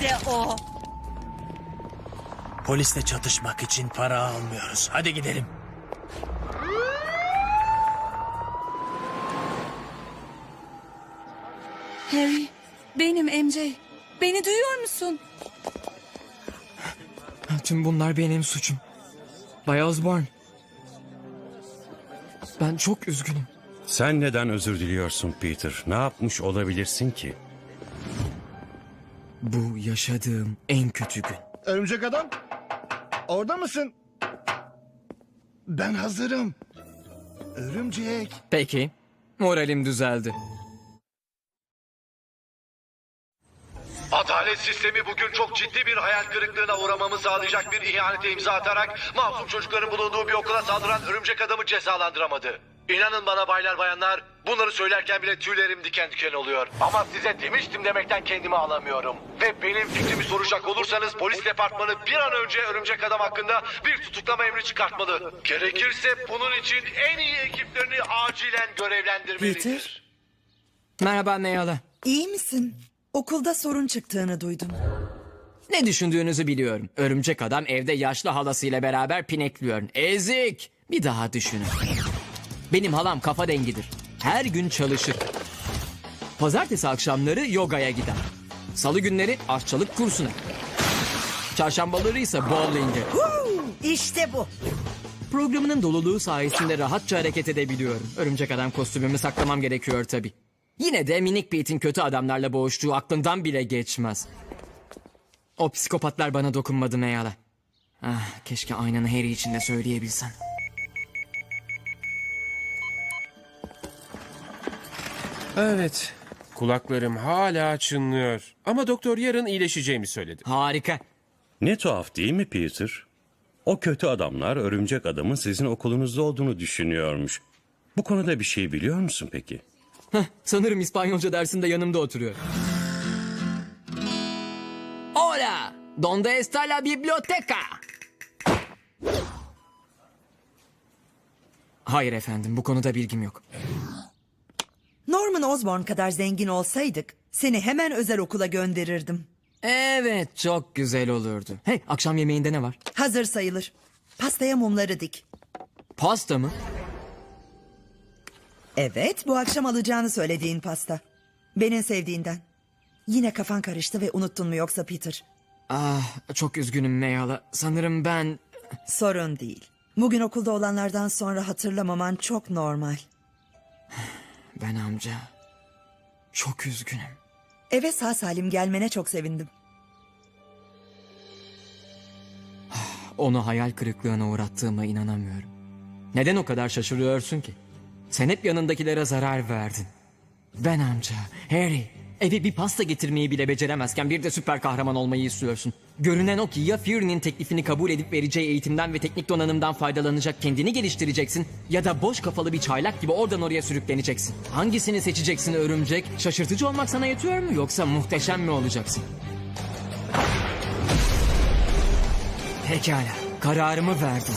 Nerede o? Polisle çatışmak için para almıyoruz. Hadi gidelim. Harry, benim MJ. Beni duyuyor musun? Tüm bunlar benim suçum. Bay Osborne. Ben çok üzgünüm. Sen neden özür diliyorsun Peter? Ne yapmış olabilirsin ki? Bu yaşadığım en kötü gün. Örümcek adam. Orada mısın? Ben hazırım. Örümcek. Peki. Moralim düzeldi. Adalet sistemi bugün çok ciddi bir hayal kırıklığına uğramamı sağlayacak bir ihanete imza atarak masum çocukların bulunduğu bir okula saldıran örümcek adamı cezalandıramadı. İnanın bana baylar bayanlar bunları söylerken bile tüylerim diken diken oluyor. Ama size demiştim demekten kendimi alamıyorum. Ve benim fikrimi soracak olursanız polis departmanı bir an önce örümcek adam hakkında bir tutuklama emri çıkartmalı. Gerekirse bunun için en iyi ekiplerini acilen görevlendirmelidir. Peter? Merhaba Neyala. İyi misin? Okulda sorun çıktığını duydum. Ne düşündüğünüzü biliyorum. Örümcek adam evde yaşlı halasıyla beraber pinekliyor. Ezik! Bir daha düşünün. Benim halam kafa dengidir. Her gün çalışır. Pazartesi akşamları yogaya gider. Salı günleri aşçılık kursuna. Çarşambaları ise bowling'e. İşte bu. Programının doluluğu sayesinde rahatça hareket edebiliyorum. Örümcek adam kostümümü saklamam gerekiyor tabii. Yine de minik Pete'in kötü adamlarla boğuştuğu aklından bile geçmez. O psikopatlar bana dokunmadı Meyala. Ah, keşke aynını Harry için de söyleyebilsen. Evet. Kulaklarım hala çınlıyor. Ama doktor yarın iyileşeceğimi söyledi. Harika. Ne tuhaf değil mi Peter? O kötü adamlar örümcek adamın sizin okulunuzda olduğunu düşünüyormuş. Bu konuda bir şey biliyor musun peki? Heh, sanırım İspanyolca dersinde yanımda oturuyor. Hola, ¿dónde está la biblioteca? Hayır efendim, bu konuda bilgim yok. Norman Osborn kadar zengin olsaydık seni hemen özel okula gönderirdim. Evet, çok güzel olurdu. Hey, akşam yemeğinde ne var? Hazır sayılır. Pastaya mumları dik. Pasta mı? Evet, bu akşam alacağını söylediğin pasta. Benim sevdiğinden. Yine kafan karıştı ve unuttun mu yoksa Peter? Ah, çok üzgünüm Meyala. Sanırım ben... Sorun değil. Bugün okulda olanlardan sonra hatırlamaman çok normal. Ben amca. Çok üzgünüm. Eve sağ salim gelmene çok sevindim. Onu hayal kırıklığına uğrattığıma inanamıyorum. Neden o kadar şaşırıyorsun ki? Sen hep yanındakilere zarar verdin. Ben amca, Harry, eve bir pasta getirmeyi bile beceremezken bir de süper kahraman olmayı istiyorsun. Görünen o ki ya Fury'nin teklifini kabul edip vereceği eğitimden ve teknik donanımdan faydalanacak kendini geliştireceksin ya da boş kafalı bir çaylak gibi oradan oraya sürükleneceksin. Hangisini seçeceksin örümcek? Şaşırtıcı olmak sana yetiyor mu yoksa muhteşem mi olacaksın? Pekala, kararımı verdim.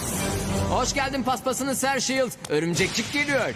Hoş geldin paspasını Ser Shield. Örümcekçik geliyor.